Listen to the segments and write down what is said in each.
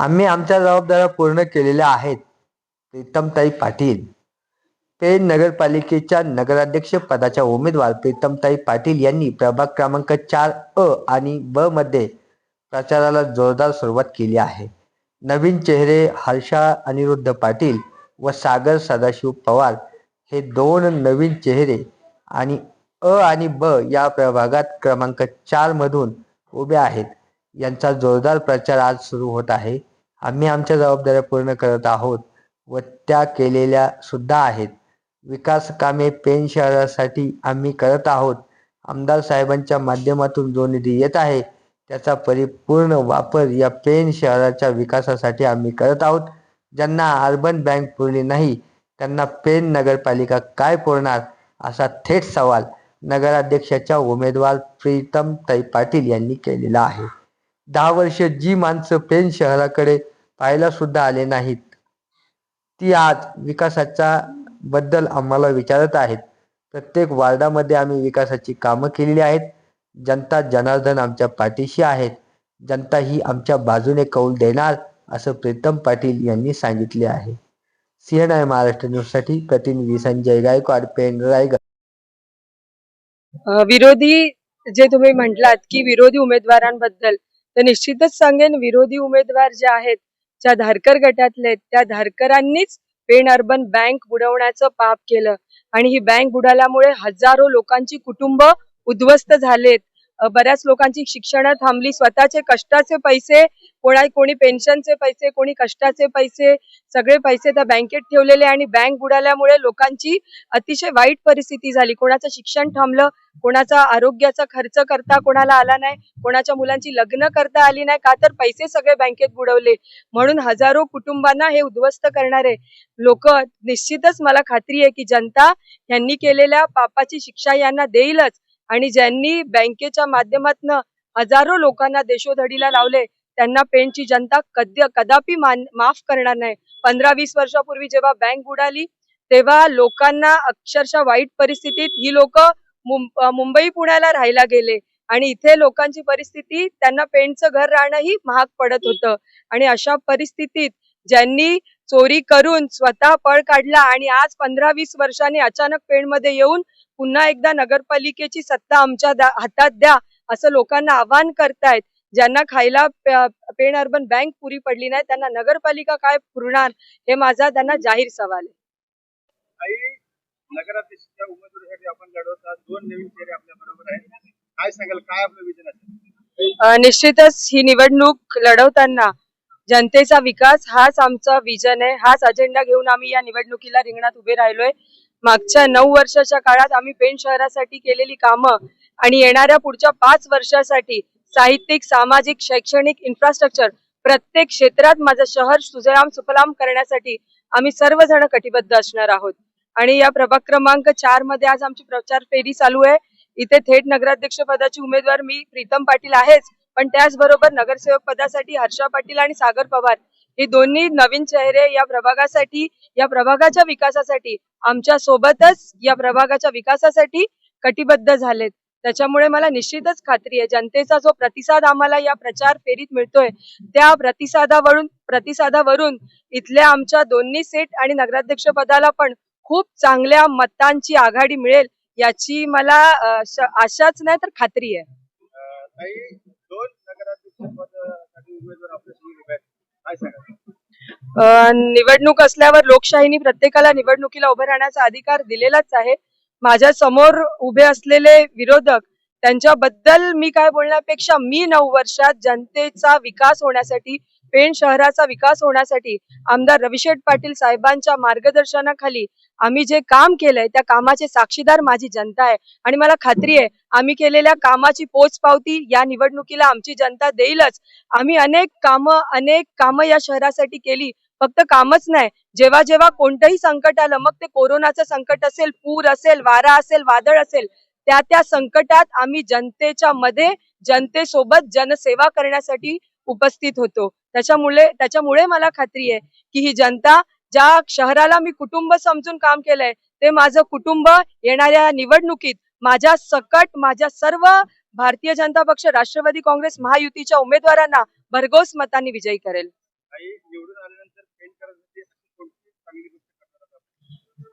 आम्ही आमच्या जबाबदाऱ्या पूर्ण केलेल्या आहेत प्रीतमताई पाटील. पेण नगरपालिकेच्या नगराध्यक्ष पदाच्या उमेदवार प्रीतमताई पाटील यांनी प्रभाग क्रमांक चार अ आणि ब मध्ये प्रचाराला जोरदार सुरुवात केली आहे. नवीन चेहरे हर्षा अनिरुद्ध पाटील व सागर सदाशिव पवार हे दोन नवीन चेहरे आणि अ आणि ब या प्रभागात क्रमांक चार मधून उभे आहेत. यांचा जोरदार प्रचार आज सुरू होत आहे. आम्ही आमच्या जबाबदाऱ्या पूर्ण करत आहोत व त्या केलेल्या सुद्धा आहेत. विकास कामे पेन शहरासाठी आम्ही करत आहोत. आमदार साहेबांच्या माध्यमातून जो निधी येत आहे त्याचा परिपूर्ण वापर या पेन शहराच्या विकासासाठी आम्ही करत आहोत. ज्यांना अर्बन बँक पुरली नाही त्यांना पेन नगरपालिका काय पुरणार असा थेट सवाल नगराध्यक्षाच्या उमेदवार प्रीतम ताई पाटील यांनी केलेला आहे. दहा वर्ष जी माणसं पेन शहराकडे पाहायला सुद्धा आले नाहीत. ती आज विकासाच्या बद्दल आम्हाला विचारत आहेत. प्रत्येक वार्डामध्ये आम्ही विकासाची कामं केलेली आहेत. जनता जनार्दन आमच्या पाठीशी आहेत. जनता ही आमच्या बाजूने कौल देणार असं प्रीतम पाटील यांनी सांगितले आहे. सीएनआय महाराष्ट्र न्यूजसाठी प्रतिनिधी संजय गायकवाड पेन रायगड. विरोधी जे तुम्ही म्हटलात की विरोधी उमेदवारांबद्दल तर निश्चितच सांगेन विरोधी उमेदवार जे आहेत ज्या धारकर गटातले आहेत, त्या धारकरांनीच पेण अर्बन बँक बुडवण्याचं पाप केलं. आणि ही बँक बुडाल्यामुळे हजारो लोकांची कुटुंब उद्ध्वस्त झालेत. बऱ्याच लोकांची शिक्षण थांबली. स्वतःचे कष्टाचे पैसे कोणा कोणी पेन्शनचे पैसे कोणी कष्टाचे पैसे सगळे पैसे त्या बँकेत ठेवलेले आणि बँक बुडाल्यामुळे लोकांची अतिशय वाईट परिस्थिती झाली. कोणाचं शिक्षण थांबलं कोणाचा आरोग्याचा खर्च करता कोणाला आला नाही कोणाच्या मुलांची लग्न करता आली नाही का तर पैसे सगळे बँकेत बुडवले. म्हणून हजारो कुटुंबांना हे उद्ध्वस्त करणारे लोक निश्चितच मला खात्री आहे की जनता यांनी केलेल्या पापाची शिक्षा यांना देईलच. आणि ज्यांनी बँकेच्या माध्यमातून हजारो लोकांना देशोधडीला लावले त्यांना पेणची जनता कधी कदापि मान माफ करणार नाही. पंधरा वीस वर्षापूर्वी जेव्हा बँक बुडाली तेव्हा लोकांना अक्षरशः वाईट परिस्थितीत ही लोक मुंबई पुण्याला राहायला गेले. आणि इथे लोकांची परिस्थिती त्यांना पेंटचं घर राहणंही महाग पडत होतं. आणि अशा परिस्थितीत ज्यांनी चोरी करून स्वतः पळ काढला आणि आज पंधरा वीस वर्षांनी अचानक पेणमध्ये येऊन पुन्हा एकदा नगरपालिकेची सत्ता आमच्या हातात द्या असं लोकांना आवाहन करतायत. ज्यांना खायला पेण अर्बन बँक पुरी पडली नाही त्यांना नगरपालिका काय पुरणार हे माझा त्यांना जाहीर सवाल आहे. काही नगराध्यक्षाच्या उमेदवारीसाठी आपण लढवत आहात. दोन नवीन चेहरे आपल्या बरोबर आहेत. काय सांगाल? काय आपलं विजन असेल? अ, निश्चितच ही निवडणूक लढवताना जनतेचा विकास हाच आमचा विजन आहे. हाच अजेंडा घेऊन आम्ही या निवडणुकीला रिंगणात उभे राहिलोय. मागच्या नऊ वर्षाच्या काळात आम्ही पेण शहरासाठी केलेली कामं आणि येणाऱ्या पुढच्या पाच वर्षासाठी साहित्यिक सामाजिक शैक्षणिक इन्फ्रास्ट्रक्चर प्रत्येक क्षेत्रात माझं शहर सुजलाम सुफलाम करण्यासाठी आम्ही सर्वजण कटिबद्ध असणार आहोत. आणि या प्रभाग क्रमांक चारमध्ये आज आमची प्रचार फेरी चालू आहे. इथे थेट नगराध्यक्ष पदाची उमेदवार मी प्रीतम पाटील आहेच. पण त्याचबरोबर नगरसेवक पदासाठी हर्षा पाटील आणि सागर पवार हे दोन्ही नवीन चेहरे या प्रभागासाठी या प्रभागाच्या विकासासाठी आमच्या सोबतच या प्रभागाच्या विकासासाठी कटिबद्ध झालेत. त्याच्यामुळे मला निश्चितच खात्री आहे जनतेचा जो प्रतिसाद आम्हाला या प्रचार फेरीत मिळतोय त्या प्रतिसादावरून प्रतिसादावरून इथल्या आमच्या दोन्ही सीट आणि नगराध्यक्ष पदाला पण खूप चांगल्या मतांची आघाडी मिळेल याची मला आशाच नाही तर खात्री आहे. दोन नगराध्यक्ष उमेदवार निवडणूक असल्यावर लोकशाहीने प्रत्येकाला निवडणुकीला उभे राहण्याचा अधिकार दिलेलाच आहे. माझ्यासमोर उभे असलेले विरोधक त्यांच्याबद्दल मी काय बोलण्यापेक्षा मी नऊ वर्षात जनतेचा विकास होण्यासाठी पेण शहराचा विकास होण्यासाठी आमदार रविशेठ पाटील साहेबांच्या मार्गदर्शनाखाली आम्ही जे काम केलंय त्या कामाचे साक्षीदार माझी जनता आहे. आणि मला खात्री आहे आम्ही केलेल्या कामाची पोचपावती या निवडणुकीला आमची जनता देईलच. आम्ही अनेक कामं अनेक कामं या शहरासाठी केली. फक्त कामच नाही. जेव्हा जेव्हा कोणतंही संकट आलं मग ते कोरोनाचं संकट असेल पूर असेल वारा असेल वादळ असेल त्या त्या संकटात आम्ही जनतेच्या मध्ये जनतेसोबत जनसेवा करण्यासाठी उपस्थित होतो. त्याच्यामुळे त्याच्यामुळे मला खात्री आहे की ही जनता ज्या शहराला मी कुटुंब समजून काम केलंय ते माझं कुटुंब येणाऱ्या निवडणुकीत माझ्या सकट माझ्या सर्व भारतीय जनता पक्ष राष्ट्रवादी काँग्रेस महायुतीच्या उमेदवारांना भरघोस मतांनी विजयी करेल.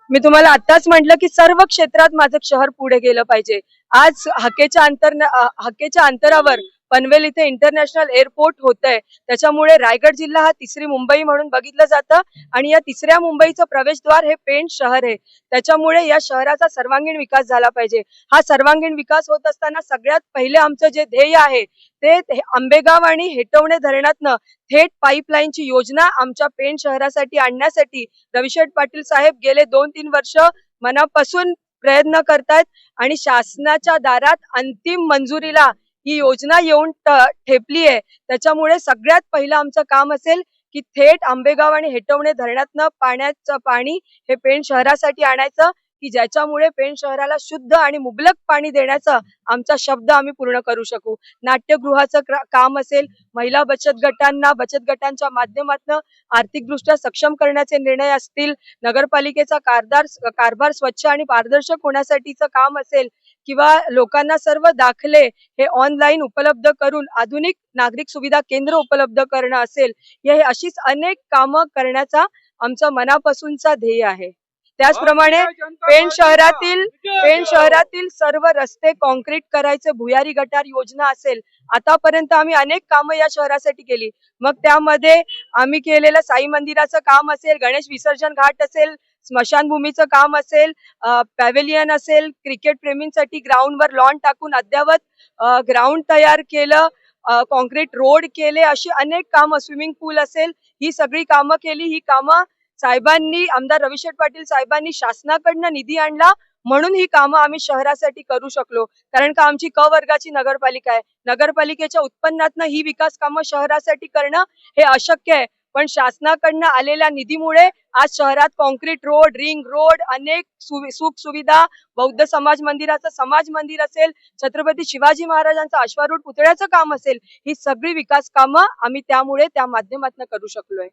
मी तुम्हाला आताच म्हटलं की सर्व क्षेत्रात माझं शहर पुढे गेलं पाहिजे. आज हकेच्या अंतर हकेच्या अंतरावर पनवेल इथे इंटरनॅशनल एअरपोर्ट होत आहे त्याच्यामुळे रायगड जिल्हा हा तिसरी मुंबई म्हणून बघितलं जातं. आणि या तिसऱ्या मुंबईचं प्रवेशद्वार हे पेण शहर आहे. त्याच्यामुळे या शहराचा सर्वांगीण विकास झाला पाहिजे. हा सर्वांगीण विकास होत असताना सगळ्यात पहिले आमचं जे ध्येय आहे ते आंबेगाव आणि हेटवणे धरणातनं थेट पाईपलाईनची योजना आमच्या पेण शहरासाठी आणण्यासाठी रविशेठ पाटील साहेब गेले दोन तीन वर्ष मनापासून प्रयत्न करतायत. आणि शासनाच्या दारात अंतिम मंजुरीला ही योजना येऊन ठेपली आहे. त्याच्यामुळे सगळ्यात पहिलं आमचं काम असेल की थेट आंबेगाव आणि हेटवणे धरणातनं पाण्याचं पाणी हे पेण शहरासाठी आणायचं की ज्याच्यामुळे पेण शहराला शुद्ध आणि मुबलक पाणी देण्याचा आमचा शब्द आम्ही पूर्ण करू शकू. नाट्यगृहाचं काम असेल महिला बचत गटांना बचत गटांच्या माध्यमातून आर्थिकदृष्ट्या सक्षम करण्याचे निर्णय असतील नगरपालिकेचा कारदार कारभार स्वच्छ आणि पारदर्शक होण्यासाठीचं काम असेल किंवा लोकांना सर्व दाखले हे ऑनलाईन उपलब्ध करून आधुनिक नागरिक सुविधा केंद्र उपलब्ध करणं असेल हे अशीच अनेक कामं करण्याचा आमचा मनापासूनचा ध्येय आहे. त्याचप्रमाणे पेण शहरातील पेण शहरातील सर्व रस्ते कॉन्क्रीट करायचे भुयारी गटार योजना असेल आतापर्यंत आम्ही अनेक कामं या शहरासाठी केली. मग त्यामध्ये आम्ही केलेलं साई मंदिराचं काम असेल गणेश विसर्जन घाट असेल स्मशानभूमीचं काम असेल पॅव्हेलियन असेल क्रिकेट प्रेमींसाठी ग्राउंडवर लॉन टाकून अद्यावत ग्राउंड तयार केलं कॉन्क्रीट रोड केले अशी अनेक कामं स्विमिंग पूल असेल ही सगळी कामं केली. ही कामं साहेबांनी आमदार रविशेठ पाटील साहेबांनी शासनाकडनं निधी आणला. म्हणून ही कामं आम्ही शहरासाठी करू शकलो. कारण का आमची क वर्गाची नगरपालिका आहे. नगरपालिकेच्या उत्पन्नातनं ही विकास कामं शहरासाठी करणं हे अशक्य आहे. पण शासनाकडनं आलेल्या निधीमुळे आज शहरात कॉन्क्रीट रोड रिंग रोड अनेक सुख सुविधा बौद्ध समाज मंदिराचं समाज मंदिर असेल छत्रपती शिवाजी महाराजांचं अश्वारूढ पुतळ्याचं काम असेल ही सगळी विकास कामं आम्ही त्यामुळे त्या माध्यमातून करू शकलोय.